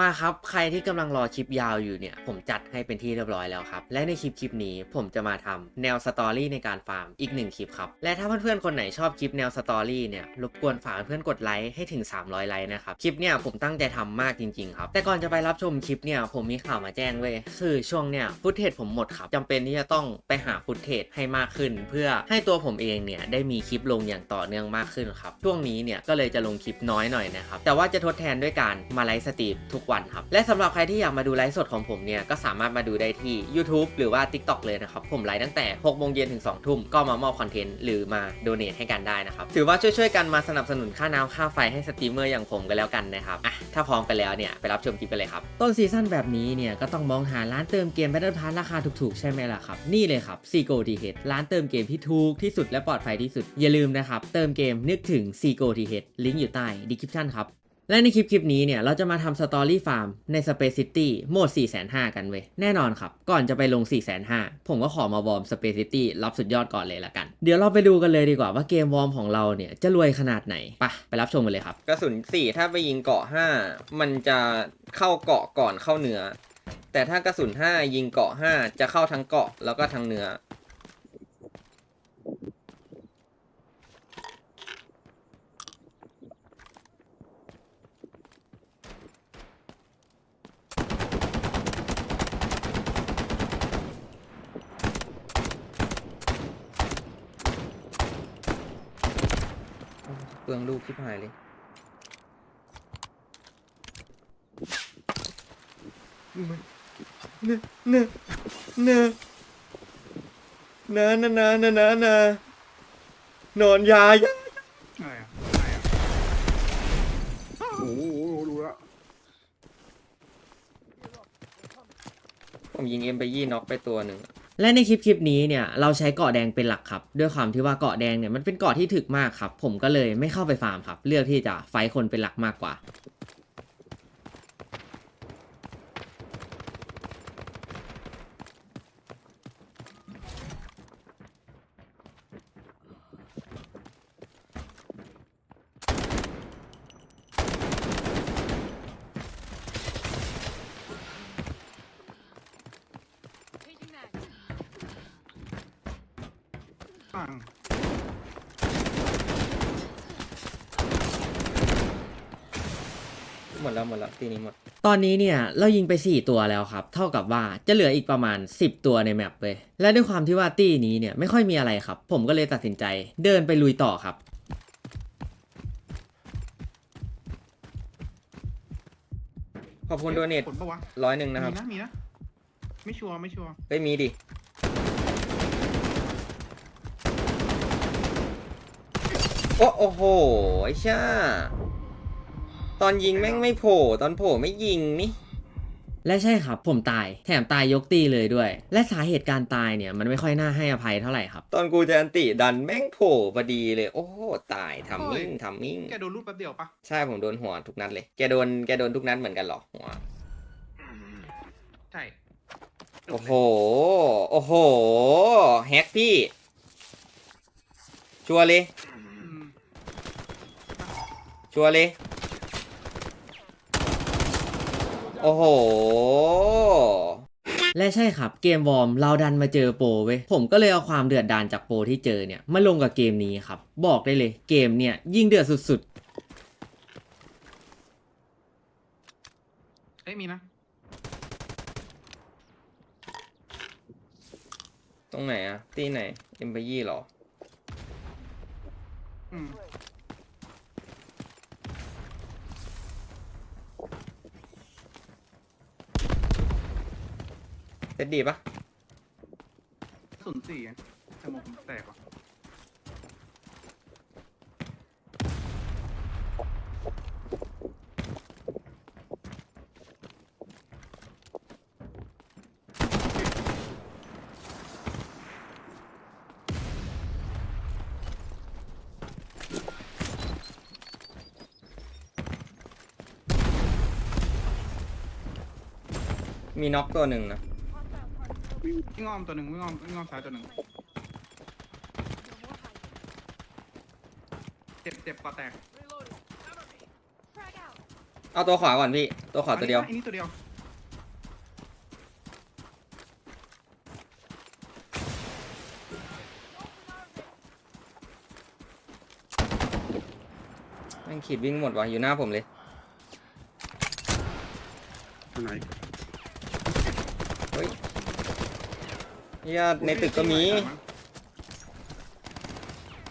มาครับใครที่กำลังรอคลิปยาวอยู่เนี่ย ผมจัดให้เป็นที่เรียบร้อยแล้วครับ และในคลิปคลิปนี้ผมจะมาทำแนวสตอรี่ในการฟาร์มอีกหนึ่งคลิปครับ และถ้าเพื่อนๆ คนไหนชอบคลิปแนวสตอรี่เนี่ยรบกวนฝากเพื่อนกดไลค์ให้ถึง 300 ไลค์นะครับ คลิปเนี่ยผมตั้งใจทำมากจริงๆครับ แต่ก่อนจะไปรับชมคลิปเนี่ยผมมีข่าวมาแจ้งเว้ยคือช่วงเนี่ยฟุตเทจผมหมดครับจำเป็นที่จะต้องไปหาฟุตเทจให้มากขึ้น เพื่อให้ตัวผมเองเนี่ยได้มีคลิปลงอย่างต่อเนื่องมากขึ้นครับช่วงนี้เนี่ยก็เลยจะลงคลิปน้อยหน่อยนะครับแต่ว่าจะทดแทนด้วยการมาไลฟ์สตรีมทุกวันครับ และสำหรับใครที่อยากมาดูไลฟ์สดของผมเนี่ย ก็สามารถมาดูได้ที่ YouTube หรือว่า TikTok เลยนะครับ ผมไลฟ์ตั้งแต่6โมงเย็นถึง2ทุ่มก็มามอบคอนเทนต์หรือมาโดเนทให้กันได้นะครับ ถือว่าช่วยๆกันมาสนับสนุนค่าน้ำค่าไฟให้สตรีมเมอร์อย่างผมกันแล้วกันนะครับอะถ้าพร้อมกันแล้วเนี่ยไปรับชมคลิปกันเลยครับต้นซีซั่นแบบนี้เนี่ยก็ต้องมองหาร้านเติมเกม Battle Pass ราคาถูกๆใช่ไหมล่ะครับนี่เลยครับ c g o t h ร้านเติมเกมที่ถูกที่สุดและปลอดภัยที่สุดอย่าลืมนะครับเติมเกมนึกถึง c g o t h ลิงก์อยู่ใต้ description ครับ และในคลิปคลิปนี้เนี่ยเราจะมาทำสตอรี่ฟาร์มใน Space City โหมด 4 5 0 0 0 กันเว้ย แน่นอนครับ ก่อนจะไปลง 4 5 0 0 0 ผมก็ขอมาวอร์ม Space City รับสุดยอดก่อนเลยละกัน เดี๋ยวเราไปดูกันเลยดีกว่าว่าเกมวอร์มของเราเนี่ย จะรวยขนาดไหนไปไปรับชมกันเลยครับ กระสุน 4 ถ้าไปยิงเกาะ 5 มันจะเข้าเกาะก่อนเข้าเนื้อ แต่ถ้ากระสุน 5 ยิงเกาะ 5 จะเข้าทั้งเกาะแล้วก็ทั้งเนื้อ ลืองลูกที่หายเลยเนเนเนเนเนเนเนเนเนนอนยายาอะไรอะอะไรอะโอ้โหรู้แล้วผมยิงเอ็มไปยี่น็อกไปตัวหนึ่ง และในคลิปคลิปนี้เนี่ยเราใช้เกาะแดงเป็นหลักครับ ด้วยความที่ว่าเกาะแดงเนี่ยมันเป็นเกาะที่ถึกมากครับ ผมก็เลยไม่เข้าไปฟาร์มครับ เลือกที่จะไฟคนเป็นหลักมากกว่า ฟัง หมดแล้วหมดแล้วทีนี้หมด ตอนนี้เนี่ยเรายิงไป 4 ตัวแล้วครับ เท่ากับว่าจะเหลืออีกประมาณ 10 ตัวในแมปเลยและด้วยความที่ว่าตี้นี้เนี่ยไม่ค่อยมีอะไรครับ ผมก็เลยตัดสินใจเดินไปลุยต่อครับขอบคุณโดเนทผลปะวะร้อยหนึ่งนะครับมีนะมีนะ ไม่ชัวร์ไม่ชัวร์เฮ้ยมีดิโอ้โอ้โหไอ้ช่า ตอนยิงแม่งไม่โผล่ตอนโผล่ไม่ยิงนี่และใช่ครับผมตายแถมตายยกตีเลยด้วย และสาเหตุการตายเนี่ยมันไม่ค่อยน่าให้อภัยเท่าไหร่ครับ ตอนกูจะอันติดันแม่งโผล่พอดีเลย โอ้โหตายทำมิ่งทำมิ่งแกโดนรูปแป๊บเดียวปะใช่ผมโดนหัวทุกนัดเลยแกโดนแกโดนทุกนัดเหมือนกันเหรอหัวใช่โอ้โหโอ้โหแฮกพี่ ชัวร์เลยอืมชัวร์เลย โอ้โห และใช่ครับเกมวอร์มเราดันมาเจอโปรเว้ยผมก็เลยเอาความเดือดดานจากโปรที่เจอเนี่ยมาลงกับเกมนี้ครับ บอกได้เลยเกมเนี่ยยิ่งเดือดสุดเอ้ยมีนะๆ ตรงไหนอะที่ไหน เอ็มไปยี่หรอ อืม เซตดีปะศูนย์สี่อะสมองผมแตกว่ะมีน็อกตัวหนึ่งนะ วิ่งอ้อมตัวหนึ่งวิ่งอ้อมวิ่งอ้อมซ้ายตัวหนึ่งเจ็บเจ็บก่อแตก Frag out. เอาตัวขวาก่อนพี่ ตัวขวาตัวเดียว อันนี้ตัวเดียวแม่งขีดวิ่งหมดว่ะอยู่หน้าผมเลย ทางไหน เฮ้ย เฮียในตึกก็มี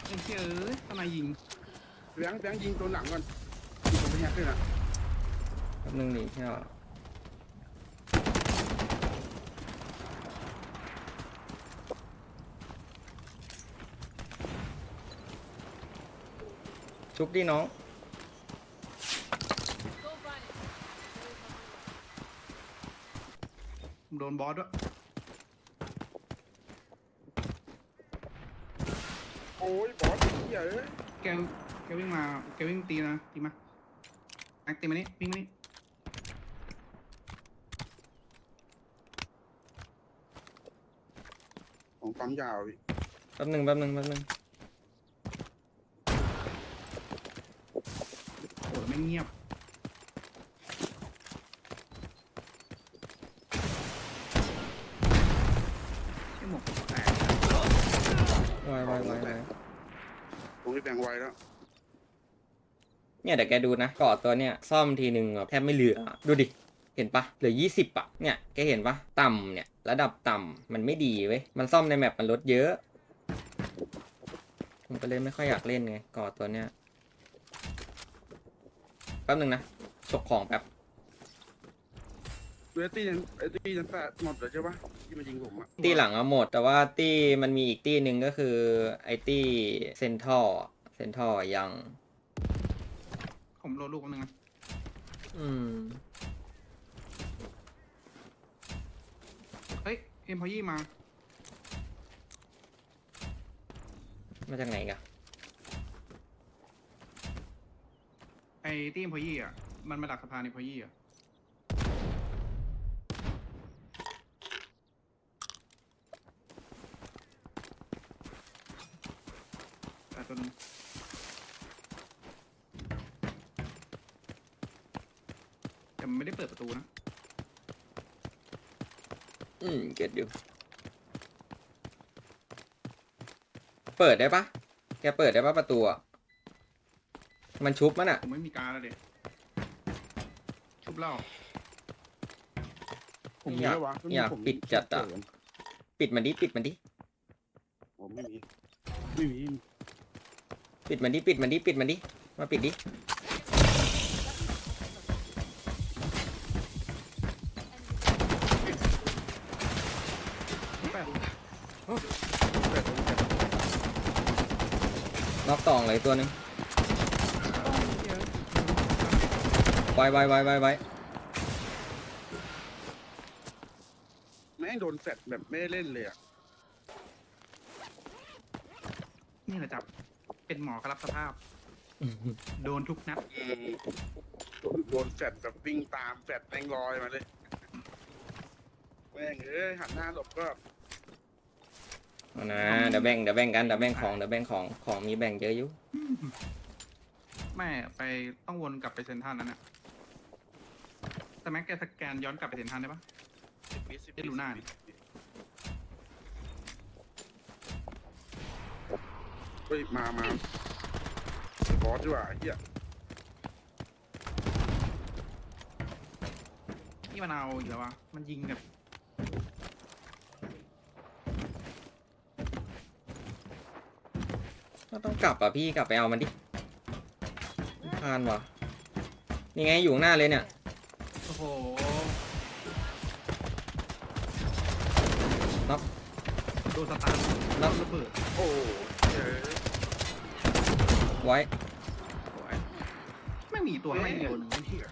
ไอ้เชี่ยเอ้ยทนายยิงแบงค์แบงค์ยิงตัวหลังก่อนยิงตัวไปแฮกด้วยนะแป๊บนึงดิเฮียชุบดิน้องโดนบอสด้วย โอ้ยบอสเหี้ยเอ้ย แกแกวิ่งมาแกวิ่งตีนะตีมาแอคตีมานี่วิ่งมานี่ของปั๊มยาวพี่แป๊บนึงแป๊บนึงแป๊บนึงโอ้ยไม่งเงียบไอ้หมวกแตก ไวไวไวไว ตร งนี้แบงค์ไวแล้ว เนี่ยเดี๋ยวแกดูนะก่อตัวเนี่ยซ่อมทีหนึ่งแบบแทบไม่เหลือดูดิ เห็นปะเหลือยี่สิบอะเนี่ยแกเห็นปะต่ำเนี่ย ระดับต่ำมันไม่ดีเว้ย มันซ่อมในแมปมันลดเยอะ ผมก็เลยไม่ค่อยอยากเล่นไงก่อตัวเนี้ยแป๊บนึงนะฉกของแป๊บ เวตี้นั้นไอ้ตี้นั้นแปดหมดเลยใช่ปะที่มันยิงผมอะตีหลังอะหมด แต่ว่าตีมันมีอีกตีหนึ่งก็คือไอตีเซนทอร์ เซนทอร์ยัง ผมโดนลูกแป๊บนึงนะอืม เฮ้ย เอ็มพอยี่มา มาจากไหนกันไอ้ตีเอ็มพอยี่อะ มันมาดักสะพานเอ็มพอยี่อะ แต่ตัวนึง แต่มันไม่ได้เปิดประตูนะ อืม เก็ตอยู่ เปิดได้ปะแกเปิดได้ปะประตูอะมันชุบมันอะผมไม่มีการแล้วเด็กชุบเหล้าผมมีอยากแล้ววะอยากผมปิดจัดอะปิดมันดิ ปิดมันดิ ผมไม่มี ไม่มี ปิดมันดิ ปิดมันดิ ปิดมันดิ มาปิดดิ สองเลยตัวหนึงไวไวไวไวไวแม่งโดนแฟดแบบไม่ได้เล่นเลยอะนี่แหละจับ เป็นหมอครับสภาพ โดนทุกนัด อืมโดนแฟดแบบวิ่งตามแฟดแม่งลอยมาเลย แม่งเอ้ยหันหน้าหลบก็ เอานะเดี๋ยวแบ่งเดี๋ยวแบ่งกันเดี๋ยวแบ่งของเดี๋ยวแบ่งของของมีแบ่งเยอะอยู่แม่ไปต้องวนกลับไปเซนทรันนั้นน่ะแต่แม็กแกสแกนย้อนกลับไปเซนทรันได้ปะ สิบวิสิบวิเอ้ยลูน่านี่ เฮ้ย มามาบอสดีกว่าไอ้เฮียนี่มันเอาอีกแล้ววะมันยิงแบบ ก็ต้องกลับอะพี่กลับไปเอามันดิพานวะนี่ไงอยู่ข้างหน้าเลยเนี่ย โอ้โหน็อก โดนสตาร์ทน็อกระเบิดโอ้เฮ้ยไว้โอ้ยไม่มีตัวให้ตัวหนึงเฮีย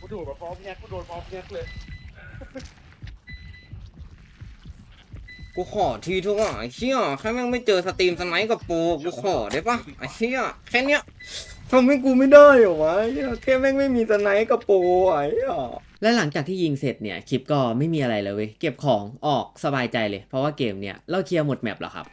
กูโดดมาพร้อมแงกกูโดนพร้อมแงกเลย กูขอทีทุกอะไอ้เชี่ยแค่แม่งไม่เจอสตรีมสไนป์กับโปรกูขอได้ปะไอ้เชี่ยแค่เนี้ยทำให้กูไม่ได้เหรอวะไอ้เหี้ยแค่แม่งไม่มีสไนป์กับโปรไอ้เหี้ยและหลังจากที่ยิงเสร็จเนี่ยคลิปก็ไม่มีอะไรเลยเว้ยเก็บของออกสบายใจเลย เพราะว่าเกมเนี่ยเราเคลียร์หมดแมปแล้วครับ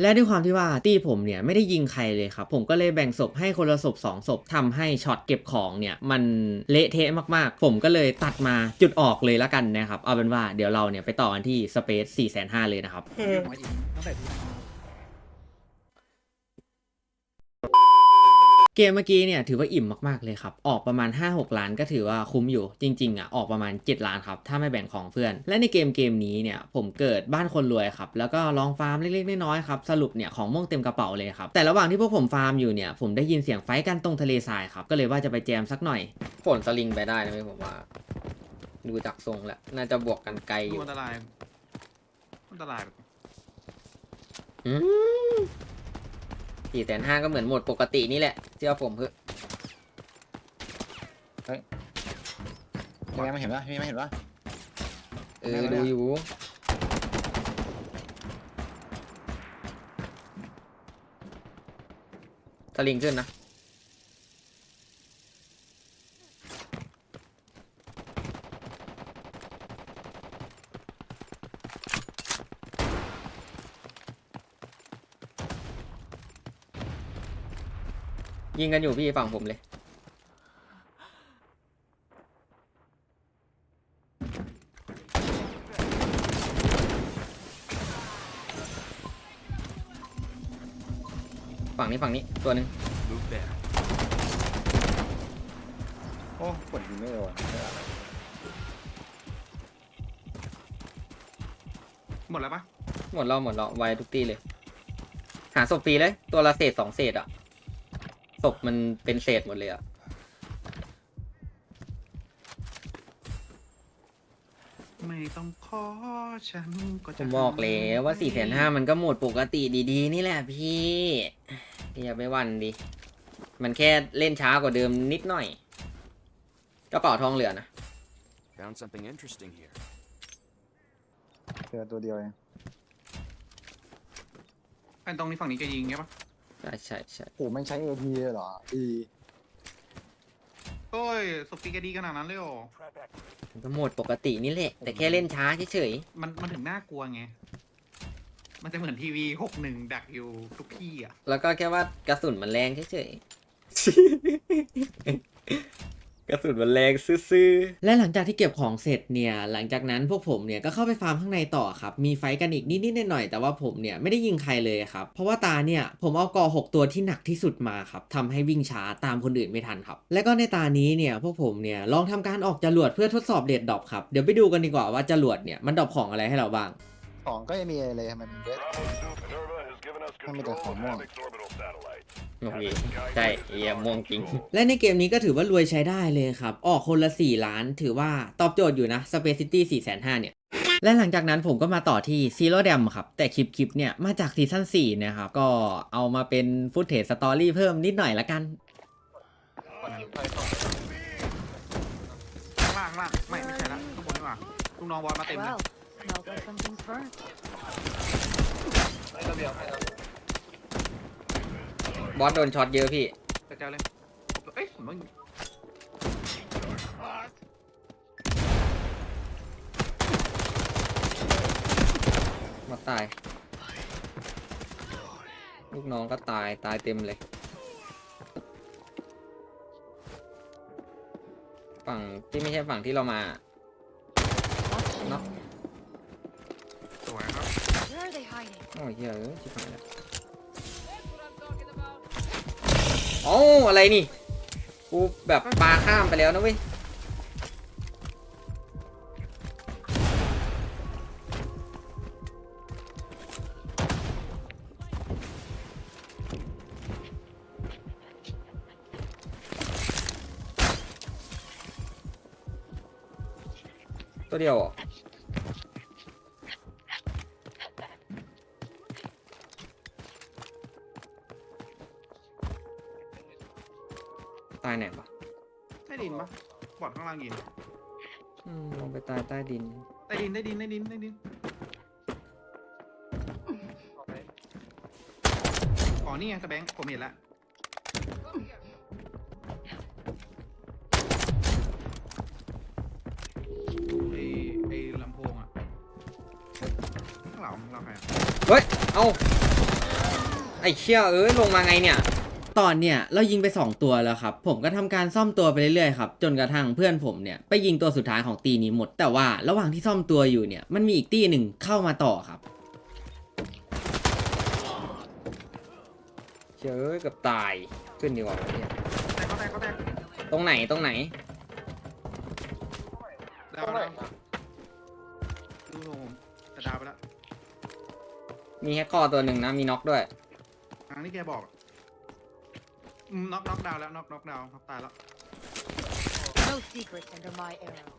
และด้วยความที่ว่าตี้ผมเนี่ยไม่ได้ยิงใครเลยครับ ผมก็เลยแบ่งศพให้คนละศพ2ศพทำให้ช็อตเก็บของเนี่ยมันเละเทะมากๆ ผมก็เลยตัดมาจุดออกเลยละกันนะครับ เอาเป็นว่าเดี๋ยวเราเนี่ยไปต่อกันที่สเปซ4 5 0 0 0เลยนะครับ มาอีกตั้งแต่ที่ เกมเมื่อกี้เนี่ยถือว่าอิ่มมากๆเลยครับ ออกประมาณ 5-6 ล้านก็ถือว่าคุ้มอยู่ จริงๆอะออกประมาณ 7 ล้านครับ ถ้าไม่แบ่งของเพื่อน และในเกมเกมนี้เนี่ยผมเกิดบ้านคนรวยครับ แล้วก็ลองฟาร์มเล็กๆน้อยๆครับ สรุปเนี่ยของม่วงเต็มกระเป๋าเลยครับ แต่ระหว่างที่พวกผมฟาร์มอยู่เนี่ยผมได้ยินเสียงไฟท์กันตรงทะเลทรายครับ ก็เลยว่าจะไปแจมสักหน่อยฝนสลิงไปได้นะพี่ผมว่า ดูจากทรงแล้วน่าจะบวกกันไกลอดูยู่อันตรายอันตรายแบบอืม สี่แสนห้าก็เหมือนโหมดปกตินี่แหละเชื่อผมเถอะยังไงมาเห็นปะมีมาเห็นปะเออดูอยู่สลิงขึ้นนะ ยิงกันอยู่พี่ฝั่งผมเลยฝั่งนี้ฝั่งนี้ตัวหนึ่งโอ้กดยิงไม่โดนหมดแล้วปะหมดเราหมดเราไวทุกตีเลย หาศพฟรีเลย ตัวละเศษสองเศษอะ ศพมันเป็นเศษหมดเลยอะไม่ต้องขอฉันก็ผจะมบอกแล้วว่าสี่แสนห้ามันก็หมดปกติดีๆ นี่แหละพี่พี่อย่าไปหวันดิ มันแค่เล่นช้ากว่าเดิมนิดหน่อยกระเป๋าทองเหลือนะ Found something interesting here. เจอตัวเดียวเองไอ้ตรงนี้ฝั่งนี้จะยิงใช่ปะ ใช่ใช่ใช่โอ้แม่งใช้ AP เลยเหรอดีโอ้ยสปีกดีขนาดนั้นเลยเหรอมันก็หมดปกตินี่แหละ แต่แค่เล่นช้าเฉยมันมันถึงน่ากลัวไง มันจะเหมือนทีวีหกหนึ่งดักอยู่ทุกที่อะ ๆแล้วก็แค่ว่ากระสุนมันแรงเฉยๆ กระสุนมันแรงซื่อๆและหลังจากที่เก็บของเสร็จเนี่ย หลังจากนั้นพวกผมเนี่ยก็เข้าไปฟาร์มข้างในต่อครับ มีไฟท์กันอีกนิดๆหน่อยๆแต่ว่าผมเนี่ยไม่ได้ยิงใครเลยครับ เพราะว่าตาเนี่ยผมเอากอ6ตัวที่หนักที่สุดมาครับทำให้วิ่งช้าตามคนอื่นไม่ทันครับ และก็ในตานี้เนี่ยพวกผมเนี่ยลองทำการออกจรวดเพื่อทดสอบเดดดรอปครับ เดี๋ยวไปดูกันดีกว่าว่าจรวดเนี่ยมันดรอปของอะไรให้เราบ้าง ของก็ยังมีอะไรเลยมันเยอะ Minerva has given us Let me control just one more. of Havoc's orbital satellites. โอเคใช่เยี่ยม่วงจริง และในเกมนี้ก็ถือว่ารวยใช้ได้เลยครับ ออกคนละ 4 ล้านถือว่าตอบโจทย์อยู่นะ Space City 4 5 0 0 0เนี่ย และหลังจากนั้นผมก็มาต่อที่ Zero Dam ครับ แต่คลิปคลิปเนี่ย มาจากซีซั่น4นะครับ ก็เอามาเป็นฟุตเทจสตอรี่เพิ่มนิดหน่อยละกันข้างล่างข้างล่างไม่ไม่ใช่ละข้างบนดีกว่าลูกน้องบอลมาเต็มเลย บอสโดนช็อตเยอะพี่จะเจ้าเลย เอ้ยผมว่ามาตาย ลูกน้องก็ตายตายเต็มเลย ฝั่งที่ไม่ใช่ฝั่งที่เรามา Watching. No. สวยครับ Where are they hiding? โอ้ยเหี้ยเอะชิบหายแล้ว โอ้อะไรนี่ กูแบบปลาข้ามไปแล้วนะเว้ย ตัวเดียวเห ตายไหนปะใต้ดินปะบอดข้างล่างยินอืมลงไปตายใต้ดิน ใต้ดินใต้ดินใต้ดินใต้ดินอ๋อนี่ไงสแบงค์ผมเห็นละไอไอลำโพงอะข้างหลังเราใครอะเฮ้ย เอาไอ้เชี่ยเอ้ย ลงมาไงเนี่ย ตอนเนี่ยเรายิงไป 2 ตัวแล้วครับ ผมก็ทำการซ่อมตัวไปเรื่อยๆครับจนกระทั่งเพื่อนผมเนี่ยไปยิงตัวสุดท้ายของตีนี้หมด แต่ว่าระหว่างที่ซ่อมตัวอยู่เนี่ยมันมีอีกตีหนึ่งเข้ามาต่อครับเชื่อเอ้ยเกับตายขึ้นดีกว่าเนี่ยแตกก็แตกก็แตกตรงไหนตรงไหนดาวดาวดูโผมแต่ดาวไปแล้วมีแฮกคอร์ตัวหนึ่งนะมีน็อกด้วยทางที่แกบอกอะอืม น็อกน็อกดาวแล้วน็อกน็อกดาวน็อกตายแล้ว No secrets under my arrow.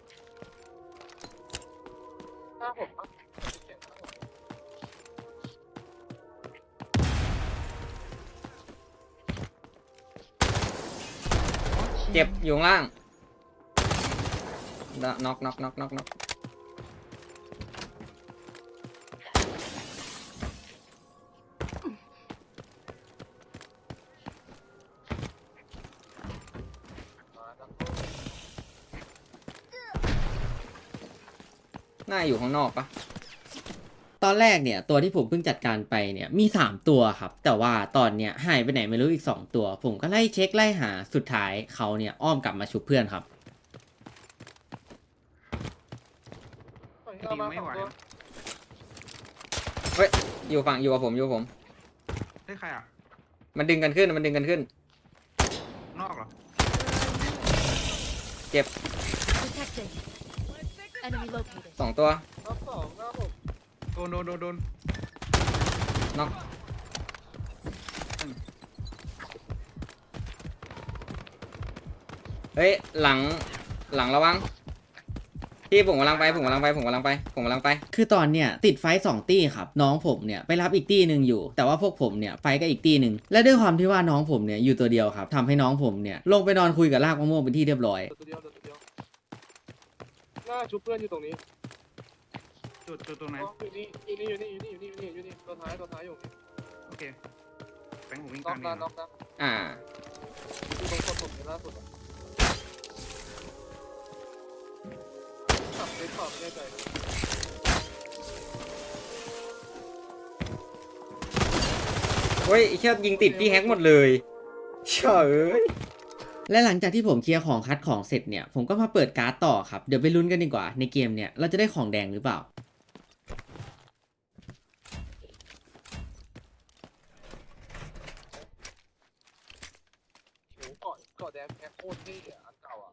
เจ็บอยู่ข้างล่างดะน็อกน็อกน็อกน็อกน็อก น่าอยู่ข้างนอกปะตอนแรกเนี่ยตัวที่ผมเพิ่งจัดการไปเนี่ยมี 3 ตัวครับ แต่ว่าตอนเนี้ยหายไปไหนไม่รู้อีก 2 ตัว ผมก็ไล่เช็คไล่หาสุดท้ายเขาเนี่ยอ้อมกลับมาชุบเพื่อนครับดีไม่ไหวเฮ้ยอยู่ฝั่งอยู่กับผมอยู่กับผมได้ใครอะ มันดึงกันขึ้นมันดึงกันขึ้น นอกเหรอ Detected. Enemy located. สองตัวโดนโดนโดนโดนน็อกเฮ้ยหลังหลังระวังพี่ผมกำลังไปผมกำลังไปผมกำลังไปผมกำลังไป คือตอนเนี้ยติดไฟต์สองตี้ครับน้องผมเนี่ยไปรับอีกตี้หนึ่งอยู่ แต่ว่าพวกผมเนี่ยไฟต์ก็อีกตี้หนึ่งและด้วยความที่ว่าน้องผมเนี่ยอยู่ตัวเดียวครับทำให้น้องผมเนี่ยลงไปนอนคุยกับลากมะม่วงเป็นที่เรียบร้อย ตัวเดียวตัวเดียว หน้าชุบเพื่อนอยู่ตรงนี้จุดจุดตรงไหน อ๋ออยู่นี่อยู่นี่อยู่นี่อยู่นี่อยู่นี่อยู่นี่อยู่นี่ตัวท้ายตัวท้ายอยู่นี่โอเคแบงค์ผมวิ่งน็ตาอมกนี่นะน็อกนะอ่า อยู่ตรงคนผมในล่าสุดอะขับไปขับไม่แน่ใจเฮ้ยไอ้เชี่ยยิงติดที่แฮกหมดเลยเฉย และหลังจากที่ผมเคลียร์ของคัดของเสร็จเนี่ย ผมก็มาเปิดการ์ดต่อครับ เดี๋ยวไปลุ้นกันดีกว่า ในเกมเนี่ย เราจะได้ของแดงหรือเปล่าโอ้โหเกาะเกาะแดงแค่โคตรเท่อะอันเก่าอะ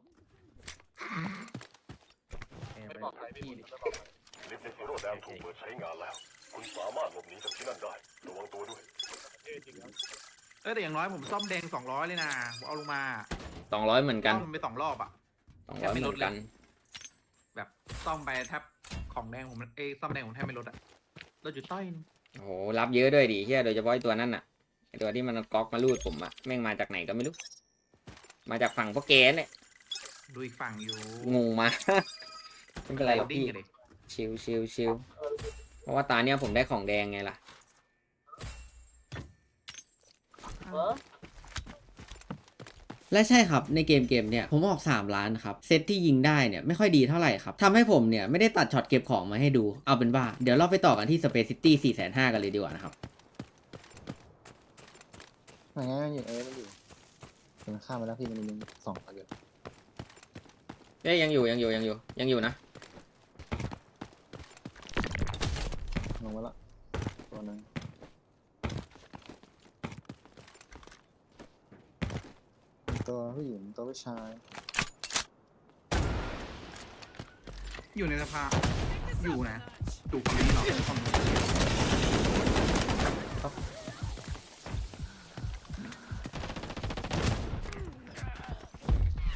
ไม่ปลอดภัยพี่ไม่ปลอดภัยลิฟต์ในซีโร่แดมถูกเปิดใช้งานแล้ว คุณสามารถหลบหนีจากที่นั่นได้ ระวังตัวด้วย เท่จริงนะ เออแต่อย่างน้อยผมซ่อมแดงสองร้อยเลยนะผมเอาลงมา200เหมือนกันซ่อมไปสองรอบอะ200เหมือนกัน แบบซ่อมไปแทบของแดงผมเอยซ่อมแดงผมแทบไม่ลดอะเราจุดต้อยนึงโอ้โหรับเยอะด้วยดิเฮียโดยเฉพาะไอ้ตัวนั้นน่ะไอตัวที่มันก๊อกมาลูดผมอะแม่งมาจากไหนก็ไม่รู้ มาจากฝั่งพวกแกเนี่ยดูอีกฝั่งอยู่งงมา ไม่เป็นไรหรอกดิ้งพี่กันเลยชิวชิวชิวเพราะว่าตาเนี้ยผมได้ของแดงไงล่ะ เออ และใช่ครับในเกมเกมเนี่ยผมออก 3 ล้านครับ เซตที่ยิงได้เนี่ยไม่ค่อยดีเท่าไหร่ครับทำให้ผมเนี่ยไม่ได้ตัดช็อตเก็บของมาให้ดู เอาเป็นว่า เดี๋ยวเราไปต่อกันที่ Space City 4 5 0 0 0กันเลยดีกว่านะครับยังไงมันอยู่เอ้ยมันอยู่มันข้ามไปแล้วพี่มันมีสองตัวเดียวเอ้ยยังอยู่ยังอยู่ยังอยู่ยังอยู่นะลงมาละตัวหนึง ตัวผู้หญิงตัวผู้ชาย อยู่ในสภาอยู่นะอยู่ฝั่งนี้เหรอฝั่งนู้น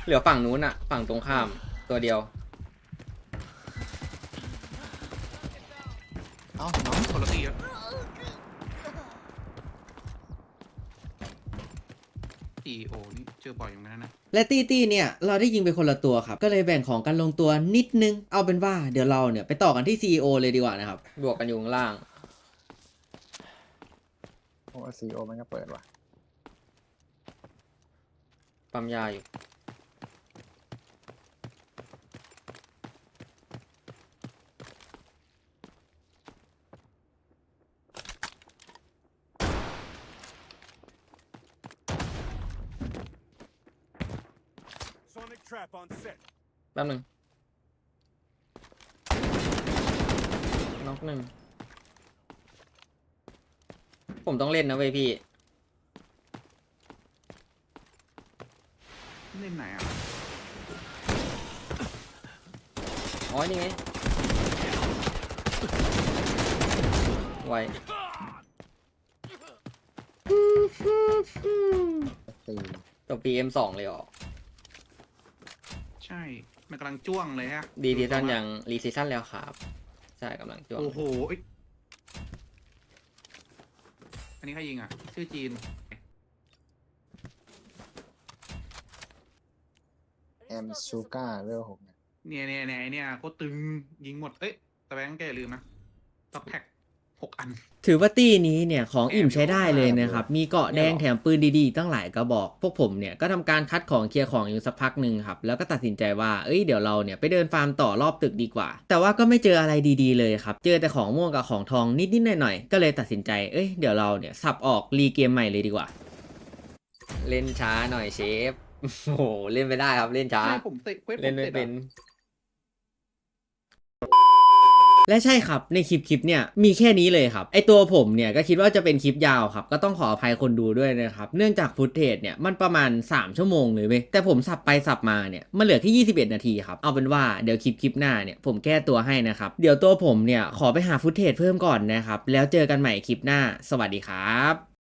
เหลือฝั่งนู้นอะฝั่งตรงข้ามตัวเดียว เอ้าน้อง คนละตีอะตีโอนี่เจอบ่อยอยู่เหมือนกันนะ และตี้ตี้เนี่ย เราได้ยิงไปคนละตัวครับ ก็เลยแบ่งของกันลงตัวนิดนึง เอาเป็นว่าเดี๋ยวเราเนี่ยไปต่อกันที่ CEO เลยดีกว่านะครับ บวกกันอยู่ข้างล่าง โอ้ซีโอมันก็เปิดว่ะ ปั๊มยาอยู่ trap on set. แป๊บหนึงน็อกหนึ่ง ผมต้องเล่นนะเว้ยพี่ เล่นไหนอะอ๋อ นี่ไง ไวสี่จบ PM สองเลยเหรอใช่มันกำลังจ้วงเลยฮะดีดีท่านยังรีซีซั่นแล้วครับใช่กำลังจ้วงโอ้โหเอ้ยอันนี้ใครยิงอะ ชื่อจีนแอมชูการ์เวลหกเนี่ยเนี่ยเนี่ยเนี่ยไอ้เนี่ยโคตรตึงยิงหมด เอ้ยแต่แบงค์แกอย่าลืมนะต็อกแท็ก หกอัน ถือว่าตี้นี้เนี่ยของอิ่มใช้ได้เลยนะครับ มีเกาะแดงแถมปืนดีๆ ตั้งหลายกระบอก พวกผมเนี่ยก็ทำการคัดของเคลียร์ของอยู่สักพักหนึ่งครับ แล้วก็ตัดสินใจว่า เอ้ยเดี๋ยวเราเนี่ยไปเดินฟาร์มต่อรอบตึกดีกว่า แต่ว่าก็ไม่เจออะไรดีๆเลยครับ เจอแต่ของม่วงกับของทองนิดๆหน่อยๆ ก็เลยตัดสินใจ เอ้ยเดี๋ยวเราเนี่ยสับออกรีเกมใหม่เลยดีกว่า เล่นช้าหน่อยเชฟ โอ้โหเล่นไม่ได้ครับเล่นช้า ใช่ผมเตะเควสผมเล่นไม่สร็จอะเป็น และใช่ครับในคลิปคลิปเนี่ยมีแค่นี้เลยครับไอตัวผมเนี่ยก็คิดว่าจะเป็นคลิปยาวครับก็ต้องขออภัยคนดูด้วยนะครับเนื่องจากฟุตเทจเนี่ยมันประมาณ 3 ชั่วโมงเลยไหมแต่ผมสับไปสับมาเนี่ยมันเหลือแค่ 21 นาทีครับเอาเป็นว่าเดี๋ยวคลิปคลิปหน้าเนี่ยผมแก้ตัวให้นะครับเดี๋ยวตัวผมเนี่ยขอไปหาฟุตเทจเพิ่มก่อนนะครับแล้วเจอกันใหม่คลิปหน้า สวัสดีครับ